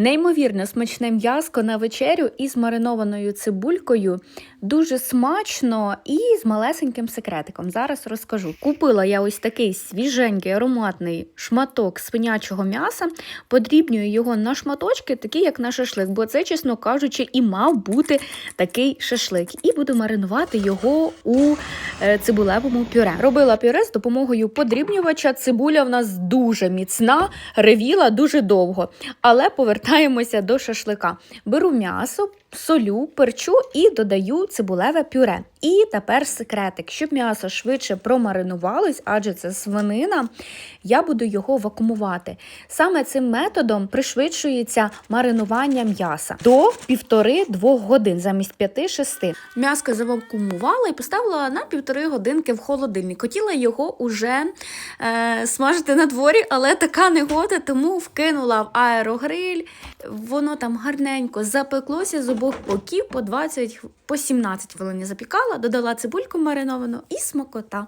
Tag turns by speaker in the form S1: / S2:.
S1: Неймовірно смачне м'яско на вечерю із маринованою цибулькою. Дуже смачно і з малесеньким секретиком. Зараз розкажу. Купила я ось такий свіженький ароматний шматок свинячого м'яса, подрібнюю його на шматочки, такі як на шашлик, бо це, чесно кажучи, і мав бути такий шашлик. І буду маринувати його у е, цибулевому пюре. Робила пюре з допомогою подрібнювача. Цибуля в нас дуже міцна, ревіла дуже довго. Але повертаємося до шашлика. Беру м'ясо, солю, перчу і додаю цибулеве пюре. І тепер секретик, щоб м'ясо швидше промаринувалось, адже це свинина, я буду його вакуумувати. Саме цим методом пришвидшується маринування м'яса до півтори-двох годин замість 5-6. М'яско завакуумувала і поставила на півтори годинки в холодильник. Хотіла його уже е, смажити на дворі, але така негода, тому вкинула в аерогриль. Воно там гарненько запеклося з обох боків по 20 по 17 хвилин запікала, додала цибульку мариновану і смакота.